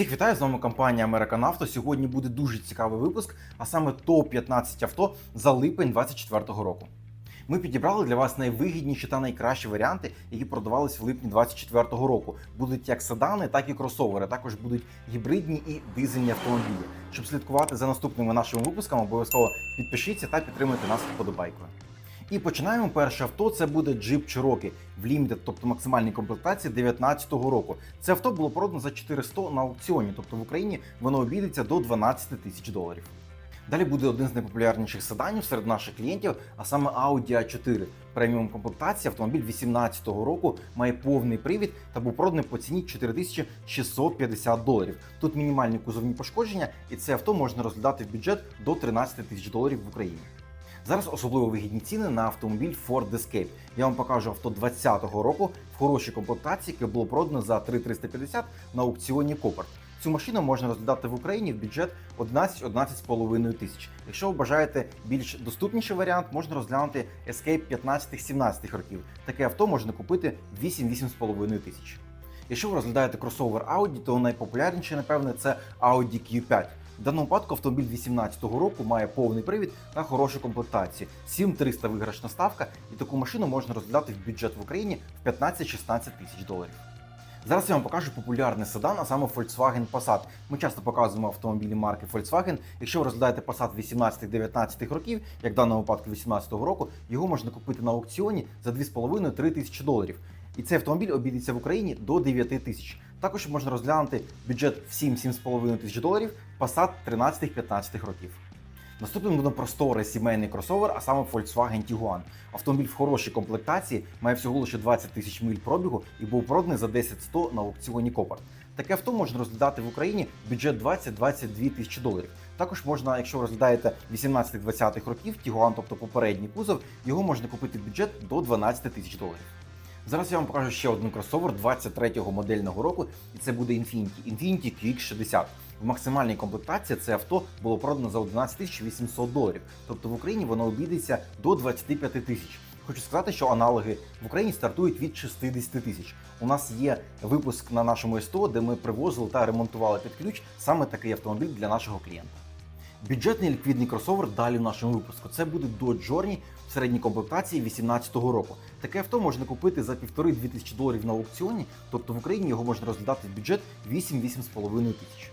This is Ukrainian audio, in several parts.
Всіх вітаю з вами компанія American Auto. Сьогодні буде дуже цікавий випуск, а саме топ-15 авто за липень 2024 року. Ми підібрали для вас найвигідніші та найкращі варіанти, які продавались в липні 2024 року. Будуть як седани, так і кросовери. Також будуть гібридні і дизельні автомобілі. Щоб слідкувати за наступними нашими випусками, обов'язково підпишіться та підтримуйте нас вподобайкою. І починаємо перше авто. Це буде Jeep Cherokee в Limited, тобто максимальній комплектації 2019 року. Це авто було продано за 400 на аукціоні, тобто в Україні воно обійдеться до 12 тисяч доларів. Далі буде один з найпопулярніших седанів серед наших клієнтів, а саме Audi A4. Преміум комплектація автомобіль 2018 року має повний привід та був проданий по ціні 4650 доларів. Тут мінімальні кузовні пошкодження, і це авто можна розглядати в бюджет до 13 тисяч доларів в Україні. Зараз особливо вигідні ціни на автомобіль Ford Escape. Я вам покажу авто 2020 року в хорошій комплектації, яке було продано за 3350 на аукціоні Копарт. Цю машину можна розглядати в Україні в бюджет 11-11,5 тисяч. Якщо ви бажаєте більш доступніший варіант, можна розглянути Escape 15-17 років. Таке авто можна купити 8-8,5 тисяч. Якщо ви розглядаєте кросовер Audi, то найпопулярніший, напевне, це Audi Q5. В даному випадку автомобіль 2018 року має повний привід та хорошу комплектацію. 7300 виграшна ставка, і таку машину можна розглядати в бюджет в Україні в 15-16 тисяч доларів. Зараз я вам покажу популярний седан, а саме Volkswagen Passat. Ми часто показуємо автомобілі марки Volkswagen. Якщо ви розглядаєте Passat 18-19 років, як в даному випадку 2018 року, його можна купити на аукціоні за 2,5-3 тисячі доларів. І цей автомобіль обійдеться в Україні до 9 тисяч. Також можна розглянути бюджет в 7-7,5 тисяч доларів Passat 13-15 років. Наступним буде просторий сімейний кросовер, а саме Volkswagen Tiguan. Автомобіль в хорошій комплектації, має всього лише 20 тисяч миль пробігу і був проданий за 10-100 на аукціоні Копарт. Таке авто можна розглядати в Україні бюджет 20-22 тисячі доларів. Також можна, якщо ви розглядаєте 18-20 років, Tiguan, тобто попередній кузов, його можна купити в бюджет до 12 тисяч доларів. Зараз я вам покажу ще один кросовер 23-го модельного року, і це буде Infiniti. Infiniti QX60. В максимальній комплектації це авто було продано за 11 800 доларів. Тобто в Україні воно обійдеться до 25 тисяч. Хочу сказати, що аналоги в Україні стартують від 60 тисяч. У нас є випуск на нашому СТО, де ми привозили та ремонтували під ключ саме такий автомобіль для нашого клієнта. Бюджетний ліквідний кросовер далі в нашому випуску. Це буде Dodge Journey в середній комплектації 2018 року. Таке авто можна купити за 1,5-2 тисячі доларів на аукціоні, тобто в Україні його можна розглядати в бюджет 8-8,5 тисяч.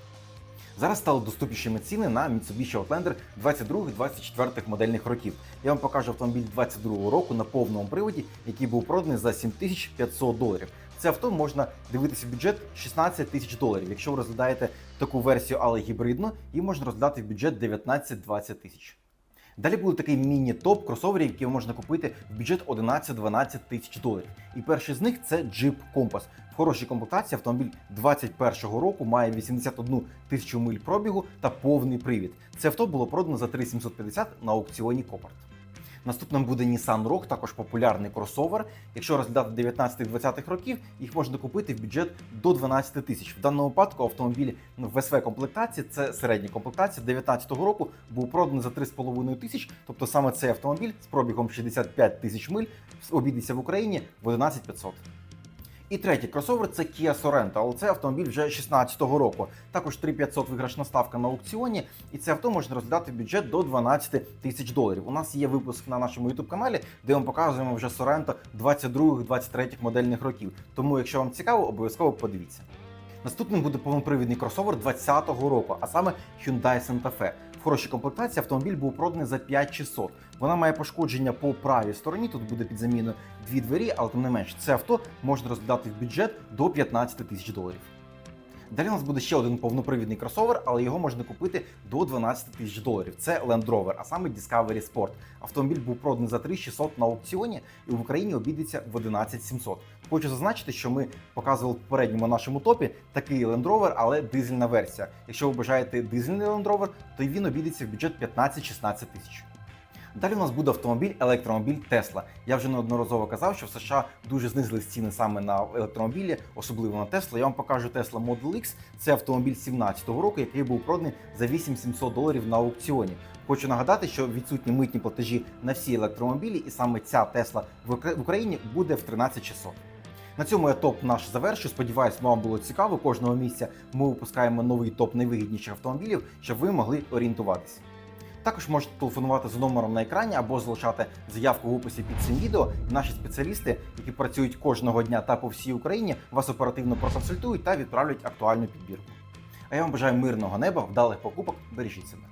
Зараз стали доступнішими ціни на Mitsubishi Outlander 22-24 модельних років. Я вам покажу автомобіль 22 року на повному приводі, який був проданий за 7500 доларів. Це авто можна дивитися в бюджет 16 тисяч доларів. Якщо ви розглядаєте таку версію, але гібридну, її можна роздати в бюджет 19-20 тисяч. Далі буде такий міні-топ кросоверів, які можна купити в бюджет 11-12 тисяч доларів. І перший з них це Jeep Compass. В хорошій комплектації автомобіль 21-го року має 81 тисячу миль пробігу та повний привід. Це авто було продано за 3750 на аукціоні Копарт. Наступним буде Nissan Rogue, також популярний кросовер. Якщо розглядати 19-20 років, їх можна купити в бюджет до 12 тисяч. В даному випадку автомобіль в СВ комплектації, це середня комплектація 19 року, був проданий за 3,5 тисяч. Тобто саме цей автомобіль з пробігом 65 тисяч миль обійдеться в Україні в 11 500. І третій кросовер це Kia Sorento, але це автомобіль вже 16-го року. Також 3500 виграшна ставка на аукціоні, і це авто можна роздати в бюджет до 12 тисяч доларів. У нас є випуск на нашому youtube каналі, де ми показуємо вже Sorento 22-23 модельних років. Тому, якщо вам цікаво, обов'язково подивіться. Наступним буде повнопривідний кросовер 20-го року, а саме Hyundai Santa Fe. В хорошій комплектації автомобіль був проданий за 5600. Вона має пошкодження по правій стороні. Тут буде під заміною дві двері, але тим не менш, це авто можна розглядати в бюджет до 15 тисяч доларів. Далі у нас буде ще один повнопривідний кросовер, але його можна купити до 12 тисяч доларів. Це Land Rover, а саме Discovery Sport. Автомобіль був проданий за 3600 на аукціоні і в Україні обійдеться в 11700. Хочу зазначити, що ми показували в попередньому нашому топі такий Land Rover, але дизельна версія. Якщо ви бажаєте дизельний Land Rover, то він обійдеться в бюджет 15-16 тисяч. Далі у нас буде автомобіль, електромобіль Tesla. Я вже неодноразово казав, що в США дуже знизили ціни саме на електромобілі, особливо на Tesla. Я вам покажу Tesla Model X. Це автомобіль 17-го року, який був проданий за 8700 доларів на аукціоні. Хочу нагадати, що відсутні митні платежі на всі електромобілі, і саме ця Tesla в Укра- Україні буде в 13600. На цьому я топ наш завершу. Сподіваюсь, вам було цікаво. Кожного місяця ми випускаємо новий топ найвигідніших автомобілів, щоб ви могли орієнтуватися. Також можете телефонувати за номером на екрані або залишати заявку в описі під цим відео. І наші спеціалісти, які працюють кожного дня та по всій Україні, вас оперативно проконсультують та відправлять актуальну підбірку. А я вам бажаю мирного неба, вдалих покупок, бережіть себе.